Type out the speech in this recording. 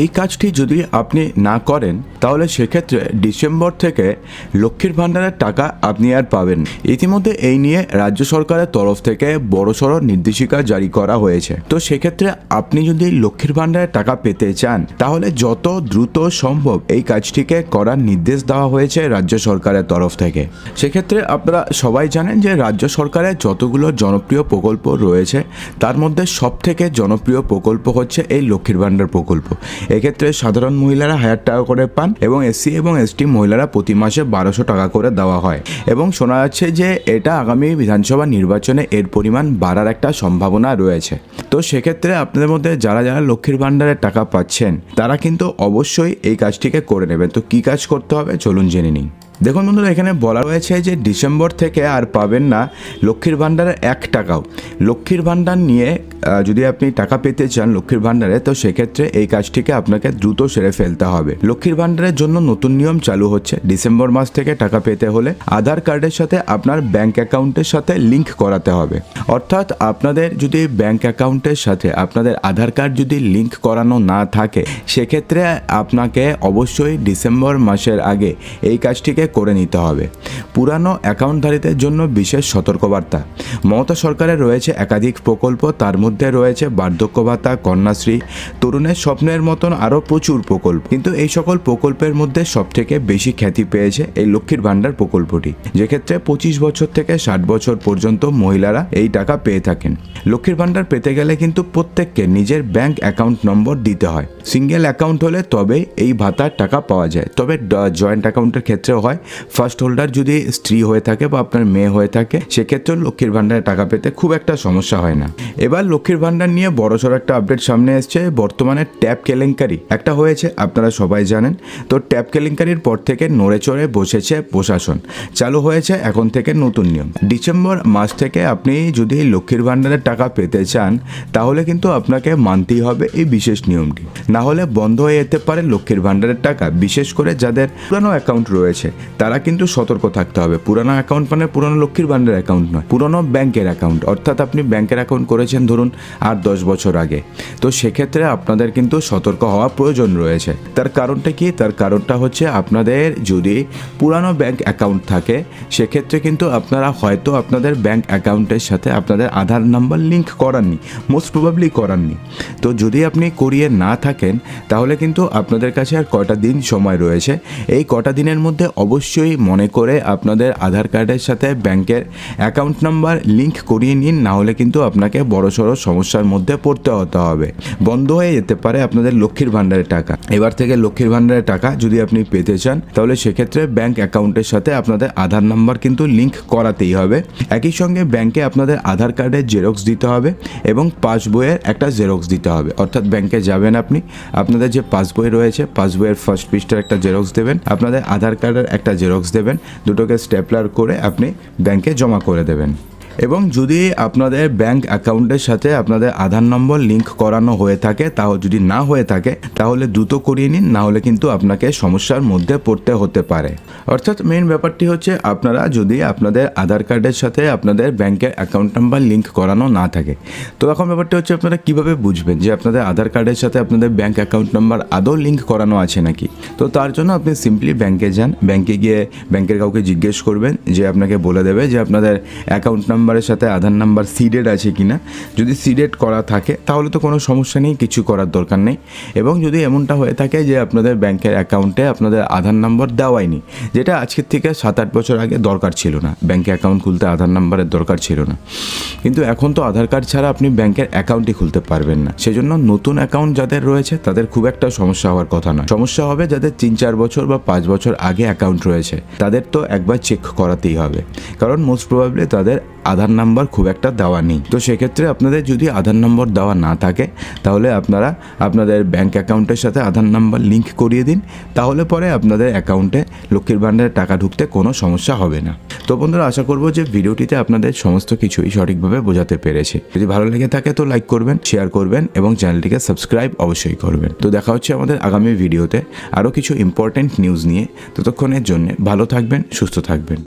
এই কাজটি যদি আপনি না করেন, তাহলে সেক্ষেত্রে ডিসেম্বর থেকে লক্ষ্মীর ভাণ্ডারের টাকা আপনি আর পাবেন ইতিমধ্যে এই নিয়ে রাজ্য সরকারের তরফ থেকে বড়সড় নির্দেশিকা জারি করা হয়েছে। তো সেক্ষেত্রে আপনি যদি লক্ষ্মীর ভাণ্ডারের টাকা পেতে চান, তাহলে যত দ্রুত সম্ভব এই কাজটিকে করার নির্দেশ দেওয়া হয়েছে রাজ্য সরকারের তরফ থেকে। সেক্ষেত্রে আপনারা সবাই জানেন যে রাজ্য সরকারের যতগুলো জনপ্রিয় প্রকল্প রয়েছে, তার মধ্যে সব থেকে জনপ্রিয় প্রকল্প হচ্ছে এই লক্ষ্মীর ভাণ্ডার প্রকল্প। এক্ষেত্রে সাধারণ মহিলারা হাজার টাকা করে পান এবং এসসি এবং এসটি মহিলারা প্রতি মাসে বারোশো টাকা করে দেওয়া হয়। এবং শোনা যাচ্ছে যে এটা আগামী বিধানসভা নির্বাচনে এর পরিমাণ বাড়ার একটা সম্ভাবনা রয়েছে। তো সেক্ষেত্রে আপনাদের মধ্যে যারা যারা লক্ষ্মীর ভাণ্ডারের টাকা পাচ্ছেন, তারা কিন্তু অবশ্যই এই কাজটিকে করে নেবেন। তো কী কাজ করতে হবে চলুন জেনে নিন দেখুন বন্ধুরা, এখানে বলা হয়েছে যে ডিসেম্বর থেকে আর পাবেন না লক্ষ্মীর ভাণ্ডারের এক টাকাও। লক্ষ্মীর ভাণ্ডার নিয়ে যদি আপনি টাকা পেতে চান লক্ষ্মীর ভাণ্ডারে, তো সেক্ষেত্রে এই কাজটিকে আপনাকে দ্রুত সেরে ফেলতে হবে। লক্ষ্মীর ভাণ্ডারের জন্য নতুন নিয়ম চালু হচ্ছে। ডিসেম্বর মাস থেকে টাকা পেতে হলে আধার কার্ডের সাথে আপনার ব্যাংক অ্যাকাউন্টের সাথে লিংক করাতে হবে। অর্থাৎ আপনাদের যদি ব্যাংক অ্যাকাউন্টের সাথে আপনাদের আধার কার্ড যদি লিংক করানো না থাকে, সেক্ষেত্রে আপনাকে অবশ্যই ডিসেম্বর মাসের আগে এই কাজটিকে করে নিতে হবে। পুরানো অ্যাকাউন্টধারীদের জন্য বিশেষ সতর্কবার্তা। মমতা সরকারের রয়েছে একাধিক প্রকল্প, তার মধ্যে রয়েছে বার্ধক্য ভাতা, কন্যাশ্রী, তরুণের স্বপ্নের মতন আরও প্রচুর প্রকল্প। কিন্তু এই সকল প্রকল্পের মধ্যে সবথেকে বেশি খ্যাতি পেয়েছে এই লক্ষ্মীর ভাণ্ডার প্রকল্পটি। যেক্ষেত্রে পঁচিশ বছর থেকে ষাট বছর পর্যন্ত মহিলারা এই টাকা পেয়ে থাকেন। লক্ষ্মীর ভাণ্ডার পেতে গেলে কিন্তু প্রত্যেককে নিজের ব্যাংক অ্যাকাউন্ট নম্বর দিতে হয়। সিঙ্গেল অ্যাকাউন্ট হলে তবে এই ভাতার টাকা পাওয়া যায়। তবে জয়েন্ট অ্যাকাউন্টের ক্ষেত্রেও হয়। ফার্স্ট হোল্ডার যদি স্ত্রী হয়ে থাকে বা আপনার মেয়ে হয়ে থাকে, সেক্ষেত্রেও লক্ষ্মীর ভাণ্ডারে টাকা পেতে খুব একটা সমস্যা হয় না। এবার লক্ষ্মীর ভান্ডার নিয়ে বড়সড় একটা আপডেট সামনে এসছে, বর্তমানে ট্যাপ কেলেঙ্কারি। একটা হয়েছে, আপনারা সবাই জানেন। তো ট্যাপ কেলেঙ্কারির পর থেকে নড়ে চড়ে বসেছে প্রশাসন। চালু হয়েছে এখন থেকে নতুন নিয়ম। ডিসেম্বর মাস থেকে আপনি যদি লক্ষ্মীর ভান্ডারের টাকা পেতে চান, তাহলে কিন্তু আপনাকে মানতেই হবে এই বিশেষ নিয়মটি। না হলে বন্ধ হয়ে যেতে পারে লক্ষ্মীর ভান্ডারের টাকা, বিশেষ করে যাদের পুরানো অ্যাকাউন্ট রয়েছে। তারা কিন্তু সতর্ক থাকতে হবে। পুরানো অ্যাকাউন্ট মানে পুরানো লক্ষ্মীর ভাণ্ডার অ্যাকাউন্ট নয়, পুরানো ব্যাংকের অ্যাকাউন্ট অর্থাৎ আপনি ব্যাংকের অ্যাকাউন্ট করেছেন, ধরুন আট দশ বছর আগে। তো সেক্ষেত্রে আপনাদের কিন্তু সতর্ক হওয়া প্রয়োজন রয়েছে। তার কারণটা কি? তার কারণটা হচ্ছে আপনাদের যদি পুরানো ব্যাংক অ্যাকাউন্ট থাকে, সেক্ষেত্রে কিন্তু আপনারা হয়তো আপনাদের ব্যাংক অ্যাকাউন্টের সাথে আপনাদের আধার নাম্বার লিঙ্ক করাননি মোস্ট প্রবাবলি করাননি। তো যদি আপনি করিয়ে না থাকেন, তাহলে কিন্তু আপনাদের কাছে আর কয়টা দিন সময় রয়েছে? এই কটা দিনের মধ্যে অবশ্যই মনে করে আপনাদের আধার কার্ডের সাথে ব্যাংকের অ্যাকাউন্ট নাম্বার লিঙ্ক করিয়ে নিন, না হলে কিন্তু আপনাকে বড়সড় সমস্যার মধ্যে পড়তে হতে হবে। বন্ধ হয়ে যেতে পারে আপনাদের লক্ষ্মীর ভাণ্ডারের টাকা। এবার থেকে লক্ষ্মীর ভাণ্ডারের টাকা যদি আপনি পেতে চান, তাহলে সেক্ষেত্রে ব্যাংক অ্যাকাউন্টের সাথে আপনাদের আধার নাম্বার কিন্তু লিঙ্ক করাতেই হবে। একই সঙ্গে ব্যাংকে আপনাদের আধার কার্ডের জেরক্স দিতে হবে এবং পাসবইয়ের একটা জেরক্স দিতে হবে। অর্থাৎ ব্যাংকে যাবেন আপনি, আপনাদের যে পাসবই রয়েছে, পাসবইয়ের ফার্স্ট পিসটার একটা জেরক্স দেবেন, আপনাদের আধার কার্ডের একটা জেরক্স দেবেন, দুটোকে স্টেপলার করে আপনি ব্যাংকে জমা করে দেবেন। এবং যদি আপনাদের ব্যাংক অ্যাকাউন্টের সাথে আপনাদের আধার নম্বর লিংক করানো হয়ে থাকে তাও যদি না হয়ে থাকে, তাহলে দ্রুত করিয়ে নিন, না হলে কিন্তু আপনাকে সমস্যার মধ্যে পড়তে হতে পারে। অর্থাৎ মেইন ব্যাপারটি হচ্ছে আপনারা যদি আপনাদের আধার কার্ডের সাথে আপনাদের ব্যাংকের অ্যাকাউন্ট নাম্বার লিংক করানো না থাকে, তো এখন ব্যাপারটি হচ্ছে আপনারা কীভাবে বুঝবেন যে আপনাদের আধার কার্ডের সাথে আপনাদের ব্যাংক অ্যাকাউন্ট নাম্বার আদৌ লিংক করানো আছে নাকি? তো তার জন্য আপনি সিম্পলি ব্যাংকে যান, ব্যাংকে গিয়ে ব্যাংকের কাউকে জিজ্ঞেস করবেন, যে আপনাকে বলে দেবে যে আপনাদের অ্যাকাউন্ট নাম্বারের সাথে আধার নাম্বার সিডেড আছে কিনা, যদি সিডেড করা থাকে, তাহলে তো কোনো সমস্যা নেই, কিছু করার দরকার নেই। এবং যদি এমনটা হয়ে থাকে যে আপনাদের ব্যাংকের অ্যাকাউন্টে আপনাদের আধার নাম্বার দেওয়াই নি যেটা আজকের থেকে সাত আট বছর আগে দরকার ছিল না ব্যাংকে অ্যাকাউন্ট খুলতে আধার নাম্বারের দরকার ছিল না। কিন্তু এখন তো আধার কার্ড ছাড়া আপনি ব্যাংকের অ্যাকাউন্টই খুলতে পারবেন না। সেজন্য নতুন অ্যাকাউন্ট যাদের রয়েছে, তাদের খুব একটা সমস্যা হওয়ার কথা নয়। সমস্যা হবে যাদের তিন চার বছর বা পাঁচ বছর আগে অ্যাকাউন্ট রয়েছে, তাদের তো একবার চেক করাতেই হবে। কারণ মোস্ট প্রবাবলি তাদের আধার নাম্বার খুব একটা দেওয়া নেই। তো সেক্ষেত্রে আপনাদের যদি আধার নম্বর দেওয়া না থাকে, তাহলে আপনারা আপনাদের ব্যাংক অ্যাকাউন্টের সাথে আধার নাম্বার লিঙ্ক করিয়ে দিন। তাহলে পরে আপনাদের অ্যাকাউন্টে লক্ষ্মীর ভাণ্ডারের টাকা ঢুকতে কোনো সমস্যা হবে না। তো বন্ধুরা, আশা করব যে ভিডিওটিতে আপনাদের সমস্ত কিছুই সঠিকভাবে বোঝাতে পেরেছে। যদি ভালো লেগে থাকে তো লাইক করবেন শেয়ার করবেন এবং চ্যানেলটিকে সাবস্ক্রাইব অবশ্যই করবেন। তো দেখা হচ্ছে আমাদের আগামী ভিডিওতে আরও কিছু ইম্পর্টেন্ট নিউজ নিয়ে। ততক্ষণের জন্য ভালো থাকবেন, সুস্থ থাকবেন।